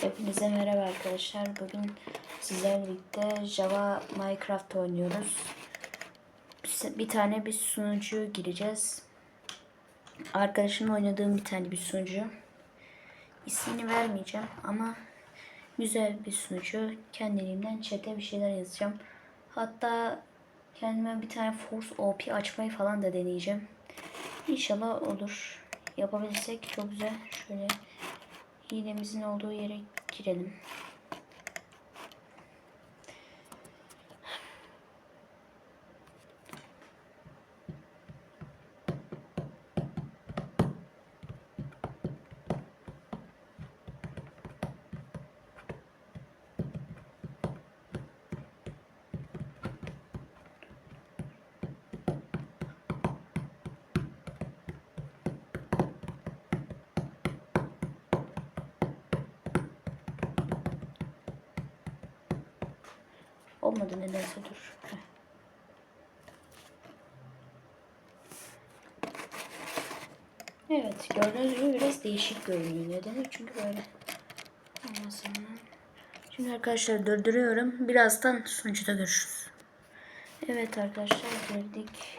Hepinize merhaba arkadaşlar. Bugün sizlerle birlikte Java Minecraft oynuyoruz. Bir- tane bir sunucu gireceğiz. Arkadaşımla oynadığım bir tane bir sunucu. İsmini vermeyeceğim ama güzel bir sunucu. Kendiliğimden chat'e bir şeyler yazacağım. Hatta kendime bir tane Force OP açmayı falan da deneyeceğim. İnşallah olur. Yapabilirsek çok güzel. Şöyle hilemizin olduğu yere girelim. Olmadı nedense dur. Evet gördüğünüz gibi biraz değişik görünüyor. Nedeni çünkü böyle. Şimdi arkadaşlar durduruyorum. Birazdan sonuçta görüşürüz. Evet arkadaşlar girdik.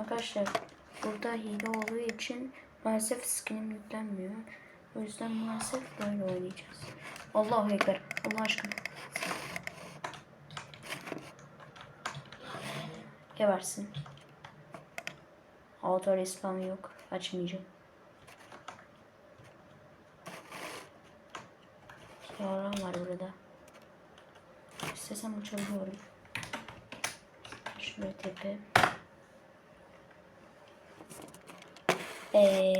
Arkadaşlar burada hile olduğu için maalesef skinim yüklenmiyor. O yüzden maalesef böyle oynayacağız. Allahu Ekber. Allah aşkına. Gebersin. Auto respawn yok. Açmayacağım. Yalan var burada. İstesem uçabiliyorum. Şuraya tepe. Ee,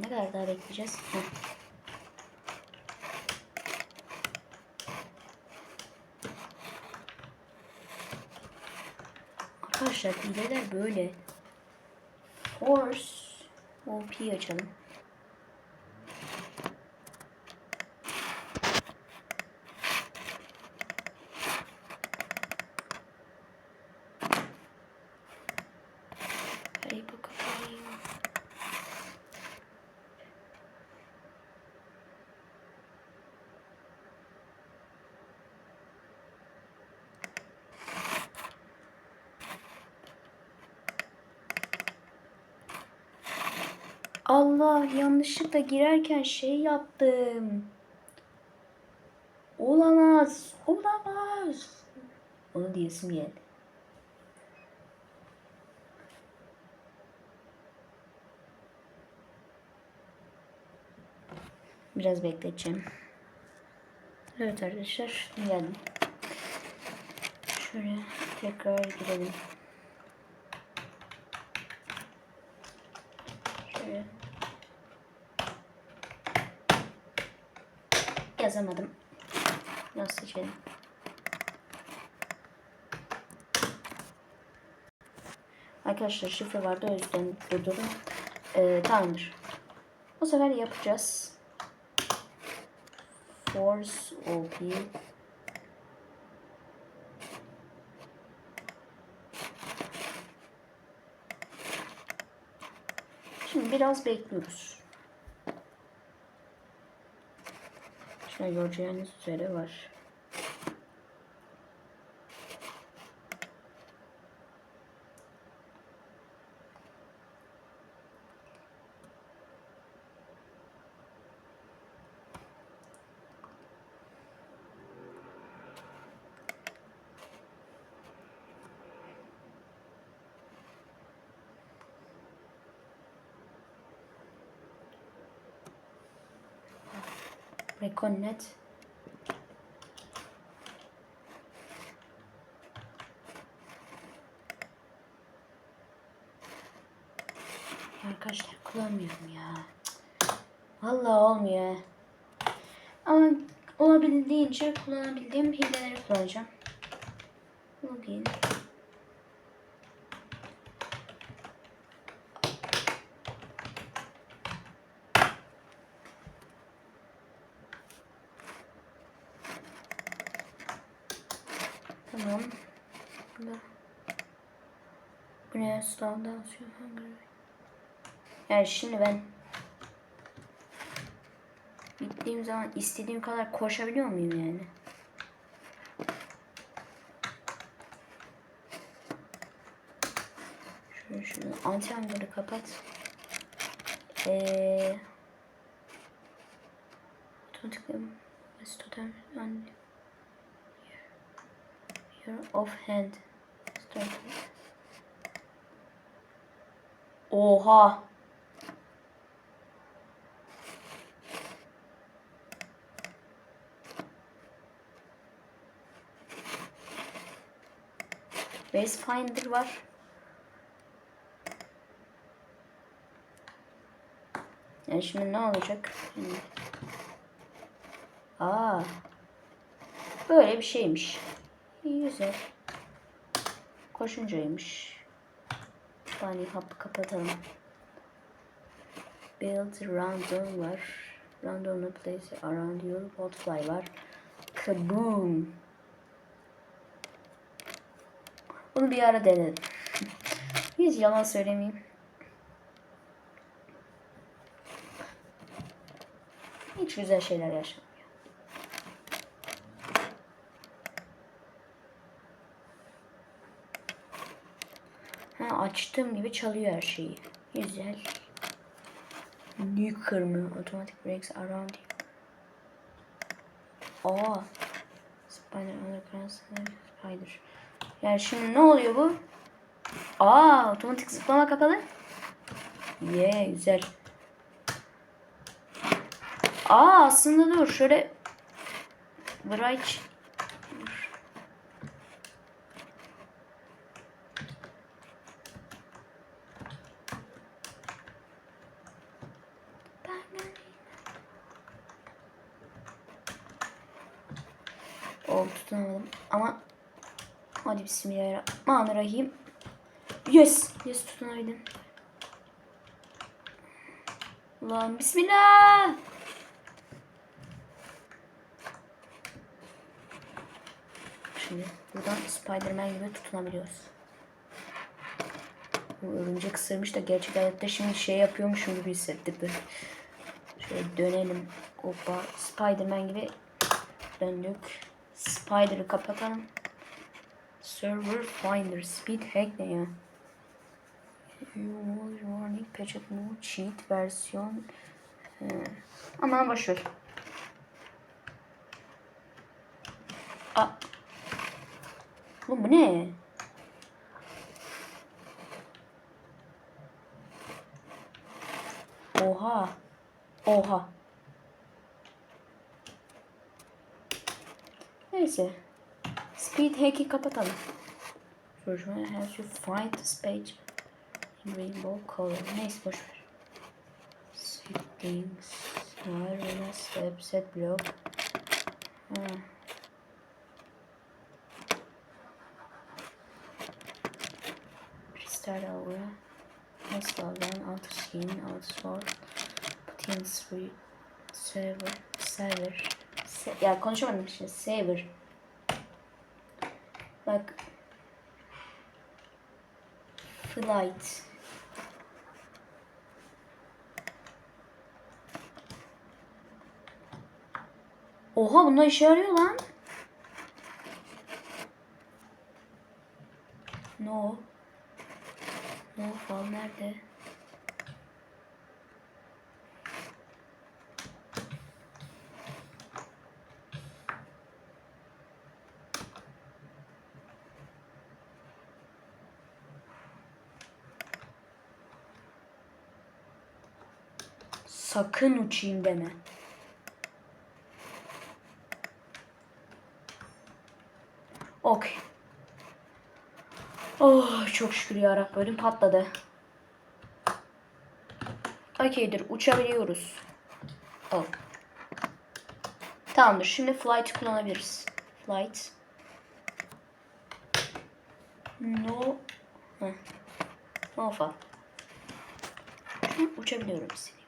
ne kadar daha bekleyeceğiz? Heh. Arkadaşlar hileler böyle. Force OP açalım. Hadi bakalım. Allah yanlışlıkla girerken şey yaptım. Olamaz. Olamaz. Onu diyesim geldi. Biraz bekleteceğim. Evet arkadaşlar geldim. Şöyle tekrar girelim. Şöyle. Yazamadım. Nasıl seçelim? Arkadaşlar şifre vardı o yüzden durdurdum. Ee, tamamdır. Bu sefer yapacağız. Force OP Şimdi biraz bekliyoruz. Şöyle göreceğiniz üzere var. Ya Arkadaşlar kullanmıyorum ya. Vallahi olmuyor. Ama olabildiğince kullanabildiğim hileleri kullanacağım. Bu ne? Slow down. Yani şimdi ben Gittiğim zaman istediğim kadar koşabiliyor muyum yani? Şöyle şunu anti kapat. Eee Otomatikle totem your offhand start. Oha. Base Finder var. Yani şimdi ne olacak? Şimdi. Aa. Böyle bir şeymiş. Güzel. Koşuncaymış. Bunny hapı kapatalım. Build random var. Random place around you. Botfly var. Kaboom. Bunu bir ara denedim. Hiç yalan söylemeyeyim. Hiç güzel şeyler yaşamıyor. Ha, açtığım gibi çalıyor her şeyi. Güzel. Nuker mı? Automatic brakes around. Aa. Spider underground spider. Yani şimdi ne oluyor bu? Aa, otomatik zıplama kapalı. Yeah, güzel. Aa, aslında dur şöyle Bright Oldu tutamadım ama hadi bismillahirrahmanirrahim. Yes, yes tutunabildim. Lan bismillah. Şimdi buradan Spiderman gibi tutunabiliyoruz. Bu örümcek ısırmış da gerçek hayatta şimdi şey yapıyormuşum gibi hissettirdi. Şöyle dönelim. Hoppa Spiderman gibi döndük. Spider'ı kapatalım. Server Finder Speed Hack ne ya? Warning Patchet Mode Cheat versiyon He. Aman boşver. Aa. Oğlum bu ne? Oha. Oha. Neyse. Speed hack'i kapatalım. Version has you find this page in rainbow color. Neyse boşver. Settings. Step set block. Ha. Restart over. Install then auto skin, auto sword. Put in server. Server. Se ya konuşamadım şimdi. Server. Bak. Flight. Oha bunlar işe yarıyor lan. No. No falan nerede? Sakın uçayım deme. Okey. Oh çok şükür ya ödüm patladı. Okeydir uçabiliyoruz. Oh. Tamamdır şimdi flight kullanabiliriz. Flight. No. Heh. No fun. Uçabiliyorum seni.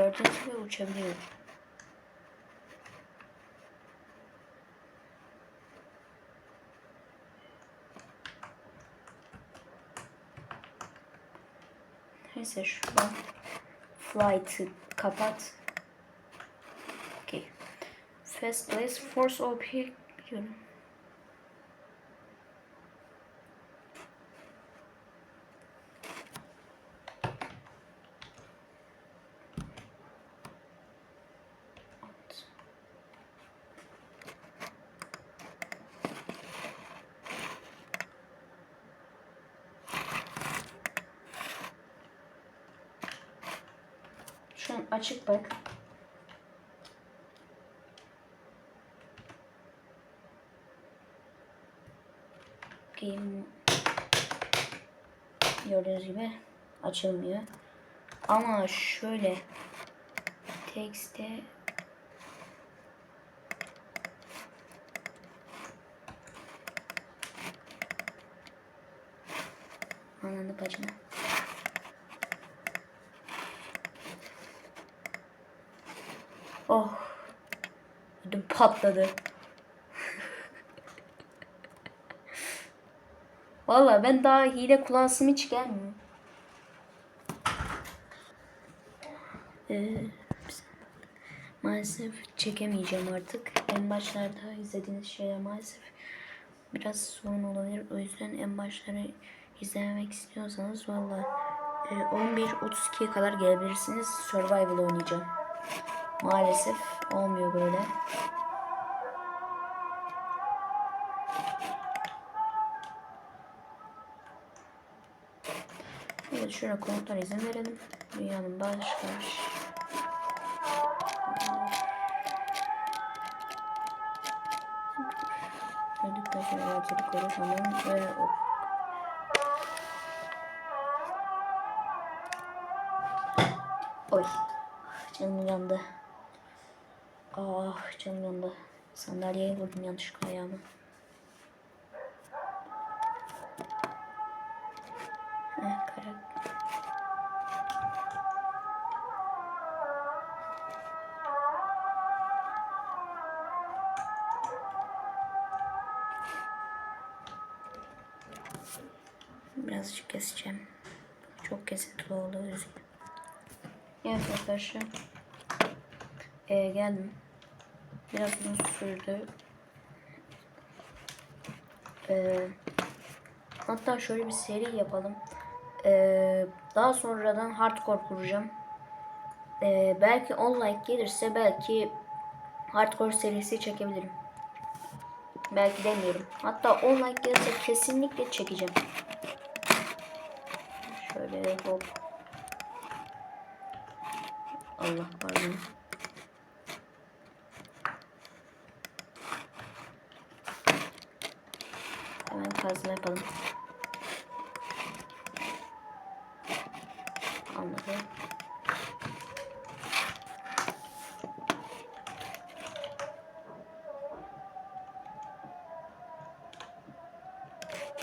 gördüğünüz gibi uçabiliyorum. Neyse şuradan flight'ı kapat. Okay. First place force OP diyorum. Açık bak. Game gördüğünüz gibi açılmıyor. Ama şöyle text'e Ananı bacına. Oh. Ödüm patladı. Valla ben daha hile kullansım hiç gelmiyor. Ee, maalesef çekemeyeceğim artık. En başlarda izlediğiniz şeyler maalesef biraz sorun olabilir. O yüzden en başları izlemek istiyorsanız valla e, 11.32'ye kadar gelebilirsiniz. Survival oynayacağım. Maalesef olmuyor böyle. Evet şöyle komutlara izin verelim. Dünyanın başka Öldükten sonra rahatlık koru tamam ve hop. Oy. Canım yandı. Ah canım yandı. Sandalyeye vurdum yanlışlıkla ayağımı. Arkadaşlar. Ee, geldim. Biraz uzun sürdü. Ee, hatta şöyle bir seri yapalım. Ee, daha sonradan hardcore kuracağım. Ee, belki 10 like gelirse belki hardcore serisi çekebilirim. Belki demiyorum. Hatta 10 like gelirse kesinlikle çekeceğim. Şöyle hop. Allah pardon. Hemen kazma yapalım. Anladım.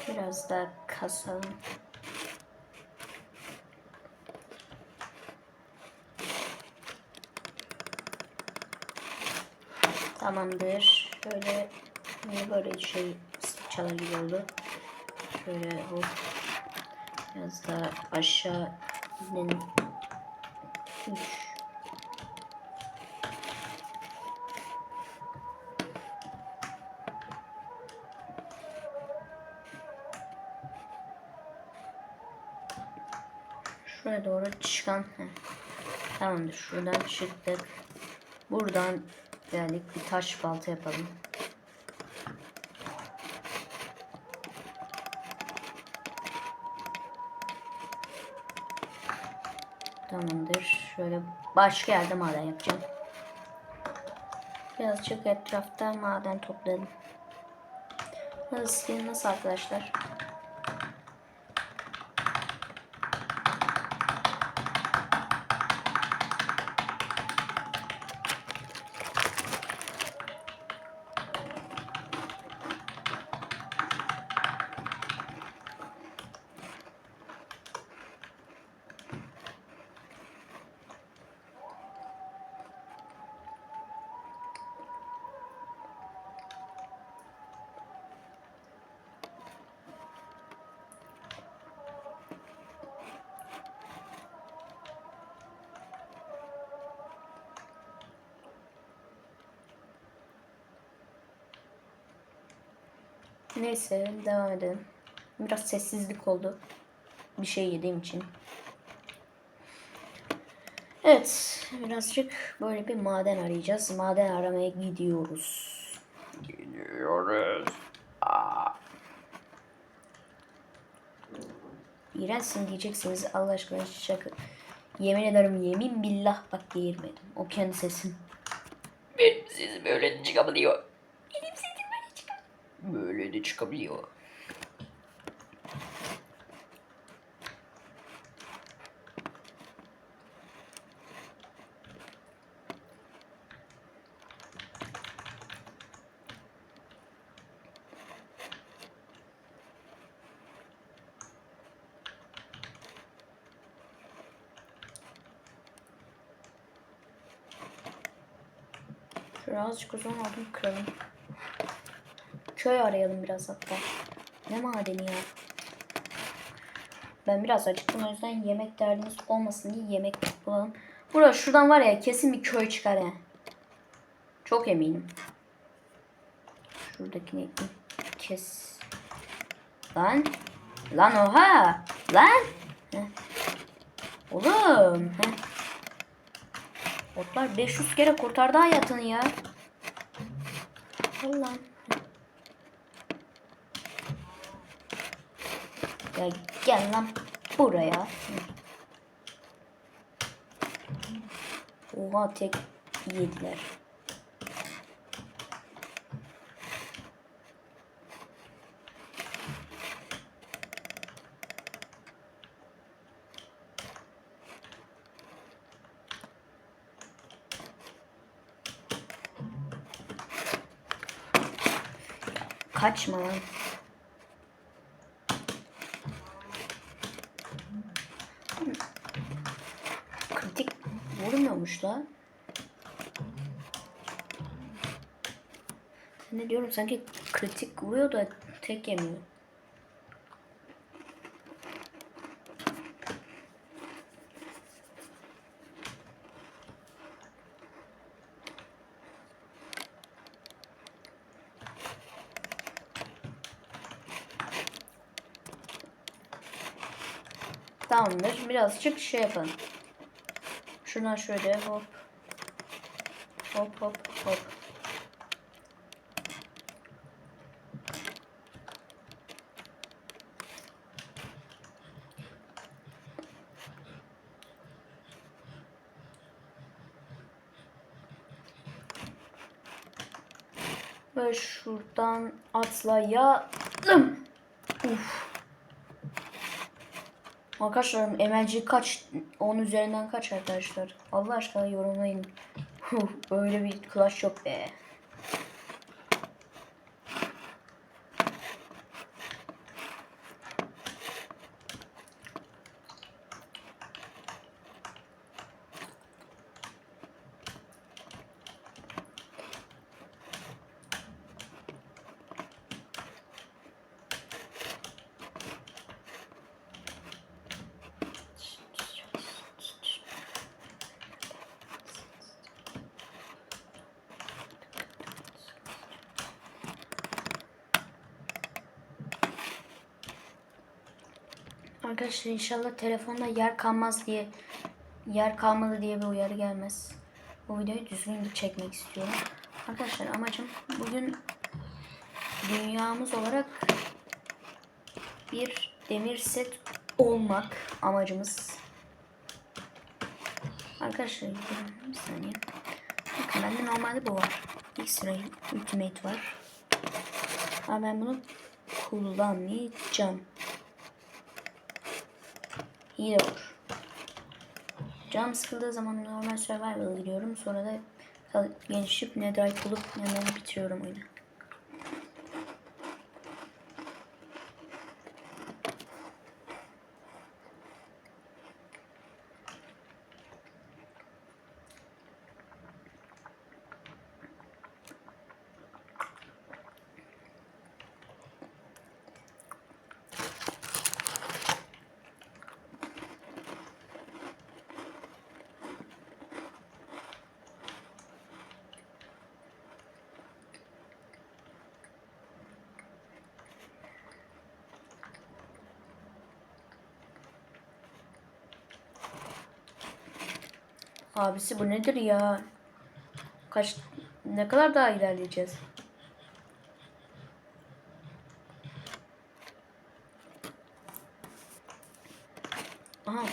Biraz daha kasalım. Tamamdır. Şöyle niye böyle şey çalar gibi oldu. Şöyle hop. Biraz daha aşağı inelim. Üç. Şuraya doğru çıkan. Heh. Tamamdır. Şuradan çıktık. Buradan geldik. Bir taş balta yapalım. Tamamdır. Şöyle başka yerde maden yapacağım. Birazcık etrafta maden topladım. Nasıl, nasıl arkadaşlar? Edelim. Biraz sessizlik oldu. Bir şey yediğim için. Evet, birazcık böyle bir maden arayacağız. Maden aramaya gidiyoruz. Gidiyoruz. Aa. İğrençsin diyeceksiniz Allah aşkına şaka. Yemin ederim yemin billah bak değirmedim. O kendi sesim. Benim sesim böyle çıkabiliyor. Benim sesim böyle çıkabiliyor. Böyle de çıkabiliyor. Azıcık uzun aldım kıralım. Köy arayalım biraz hatta. Ne madeni ya? Ben biraz acıktım o yüzden yemek derdimiz olmasın diye yemek bulalım. Burası şuradan var ya kesin bir köy çıkar he. Çok eminim. Şuradakini kes. Lan. Lan oha. Lan. Heh. Oğlum. Heh. Otlar 500 kere kurtardı hayatını ya. Allah. Gel, gel lan buraya. Oha tek yediler. Kaçma lan. Kritik vurmuyormuş lan. Ne diyorum sanki kritik vuruyor da tek yemiyor. Tamamdır. Birazcık şey yapalım. Şuradan şöyle hop. Hop hop hop. Ve şuradan atlayalım. Arkadaşlar MLG kaç? 10 üzerinden kaç arkadaşlar? Allah aşkına yorumlayın. Böyle bir clash yok be. Arkadaşlar inşallah telefonda yer kalmaz diye yer kalmadı diye bir uyarı gelmez. Bu videoyu düzgün çekmek istiyorum. Arkadaşlar amacım bugün dünyamız olarak bir demir set olmak amacımız. Arkadaşlar bir saniye. Bakın bende normalde bu var. X-Ray Ultimate var. Ama ben bunu kullanmayacağım. İyi olur. Canım sıkıldığı zaman normal survival giriyorum. Sonra da gelişip netherite bulup hemen bitiriyorum oyunu. Abisi bu nedir ya? Kaç ne kadar daha ilerleyeceğiz? Aha.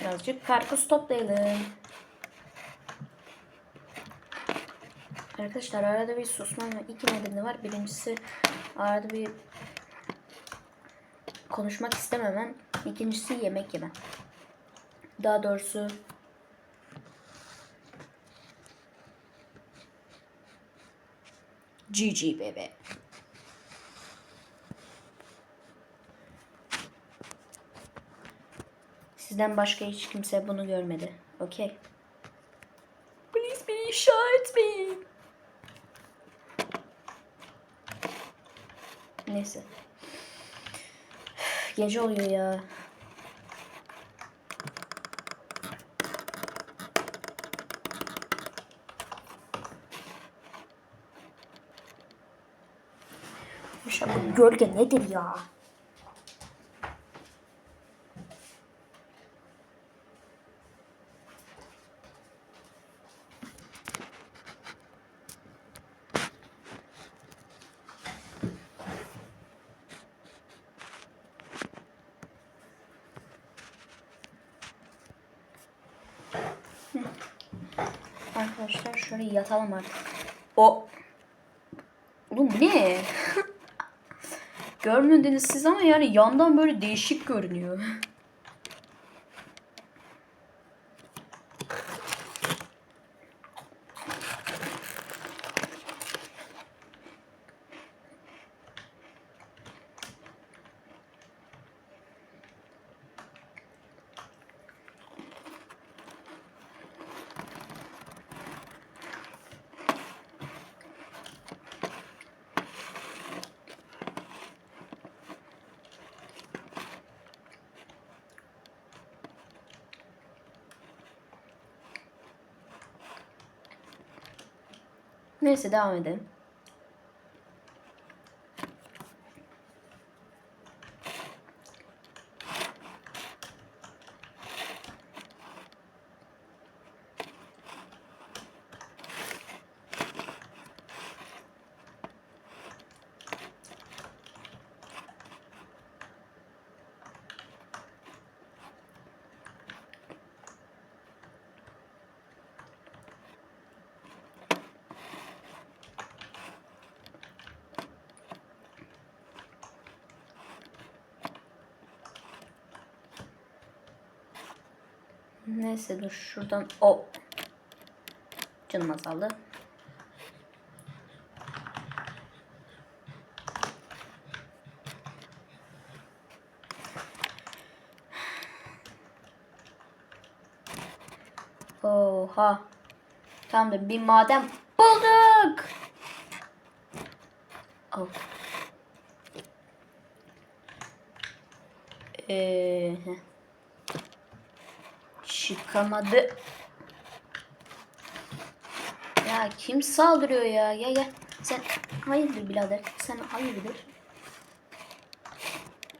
Birazcık karpuz toplayalım. Arkadaşlar arada bir susmam iki nedeni var. Birincisi arada bir konuşmak istememem. İkincisi yemek yemem. Daha doğrusu GG bebe. Sizden başka hiç kimse bunu görmedi. Okey. Please beni ifşa etmeyin. Neyse. Gece oluyor ya. Maşallah bu gölge nedir ya? Arkadaşlar şöyle yatalım artık. O. Oğlum bu ne? Görmediniz siz ama yani yandan böyle değişik görünüyor. Neyse devam edelim. Neyse dur şuradan o canım azaldı. Oha. Tamamdır bir maden bulduk. Al. Ee, Çıkamadı. Ya kim saldırıyor ya? Ya ya. Sen hayırdır birader? Sen hayırdır?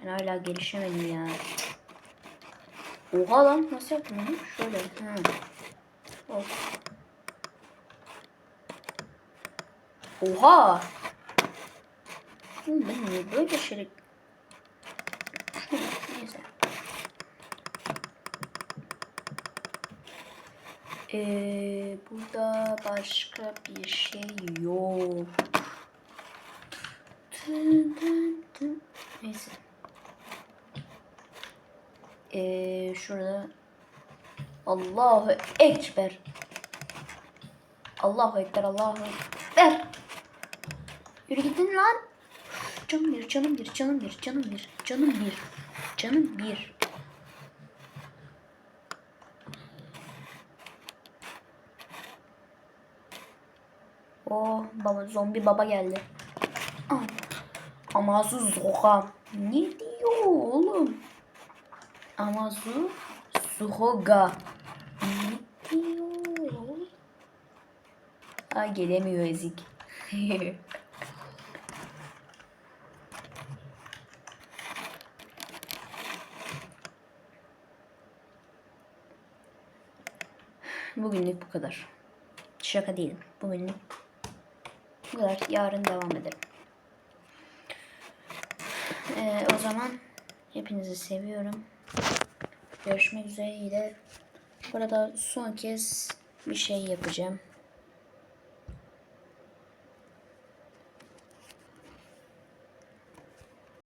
Ben hala gelişemedim ya. Oha lan nasıl yaptın onu? Şöyle. Ha. Of. Oha. Oğlum ben niye böyle şey... Neyse. Ee, burada başka bir şey yok. Tın tın tın. Neyse. Ee, şurada Allahu Ekber. Allahu Ekber, Allahu Ekber. Yürü gidin lan. Canım bir, canım bir, canım bir, canım bir, canım bir, canım bir. Oh baba zombi baba geldi. Amazu Zoga. Ne diyor oğlum? Amazu Zoga. Ne diyor? Ay gelemiyor ezik. bugünlük bu kadar. Şaka değil. Bugünlük kadar. Yarın devam edelim. Ee, o zaman hepinizi seviyorum. Görüşmek üzere. Burada son kez bir şey yapacağım.